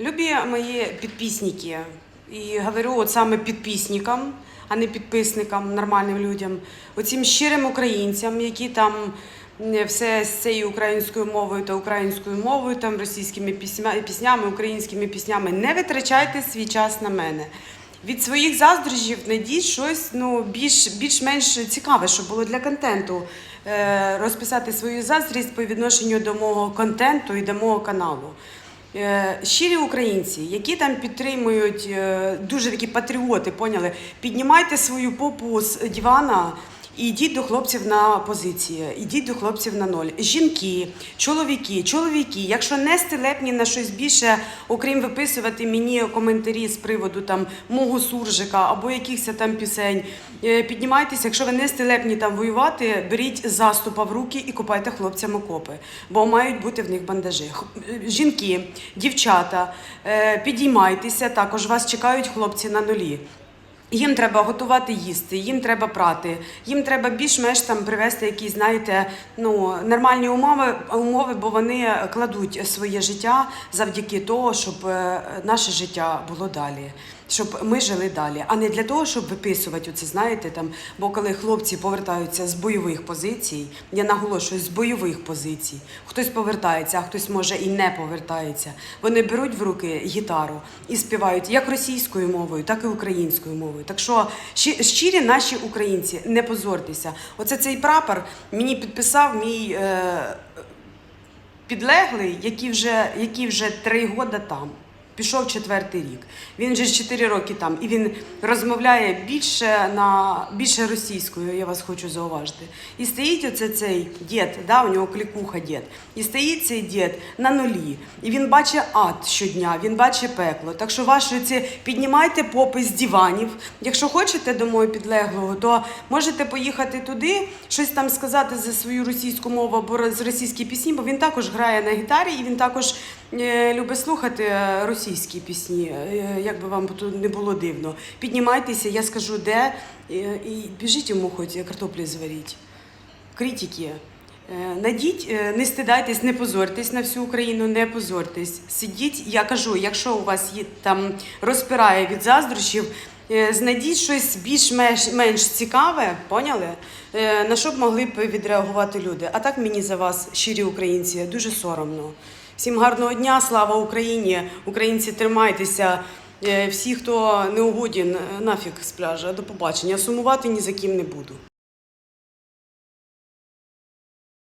Любі мої підписники, і говорю от саме підписникам, а не підписникам, нормальним людям, оцим щирим українцям, які там все з цією українською мовою та українською мовою, там російськими пісня- піснями, українськими піснями, не витрачайте свій час на мене. Від своїх заздрощів знайдіть щось ну, більш, більш-менш цікаве, щоб було для контенту. Е, розписати свою заздрість по відношенню до мого контенту і до мого каналу. Е, Щирі українці, які там підтримують е, дуже такі патріоти, поняли, піднімайте свою попу з дивана і йдіть до хлопців на позиції, йдіть до хлопців на ноль. Жінки, чоловіки, чоловіки, якщо не стелепні на щось більше, окрім виписувати мені коментарі з приводу там мого суржика або якихось там пісень, е, піднімайтеся, якщо ви не стелепні там воювати, беріть заступа в руки і купайте хлопцям окопи, бо мають бути в них бандажі. Е, Жінки, дівчата, е, підіймайтеся, також вас чекають хлопці на нулі. Їм треба готувати їсти, їм треба прати, їм треба більш-менш там привести якісь, знаєте, ну нормальні умови, умови, бо вони кладуть своє життя завдяки того, щоб е, наше життя було далі. Щоб ми жили далі, а не для того, щоб виписувати оце, знаєте, там. Бо коли хлопці повертаються з бойових позицій, я наголошую з бойових позицій, хтось повертається, а хтось може і не повертається. Вони беруть в руки гітару і співають як російською мовою, так і українською мовою. Так що щи- щирі наші українці, не позортеся. Оце цей прапор мені підписав мій е, підлеглий, який вже, який вже три роки там. Пішов четвертий рік. Він вже чотири роки там, і він розмовляє більше на більше російською. Я вас хочу зауважити. І стоїть оце цей дід, да, у нього клікуха дід. І стоїть цей дід на нулі. І він бачить ад щодня, він бачить пекло. Так що ваші ці піднімайте попи з диванів. Якщо хочете до мого підлеглого, то можете поїхати туди, щось там сказати за свою російську мову або з російські пісні, бо він також грає на гітарі і він також е, любить слухати е, російські пісні, е, як би вам тут не було дивно. Піднімайтеся, я скажу де, і, і біжіть йому хоч картоплі зваріть. Критики. Е, Найдіть, е, не стидайтесь, не позорьтесь на всю Україну, не позорьтесь. Сидіть, я кажу, якщо у вас є там розпирає від заздрощів, е, знайдіть щось більш-менш менш цікаве, поняли? Е, На що б могли б відреагувати люди. А так мені за вас, щирі українці, дуже соромно. Всім гарного дня, слава Україні! Українці, тримайтеся. Е, Всі, хто не угоден, нафіг з пляжа. До побачення. Сумувати ні за ким не буду.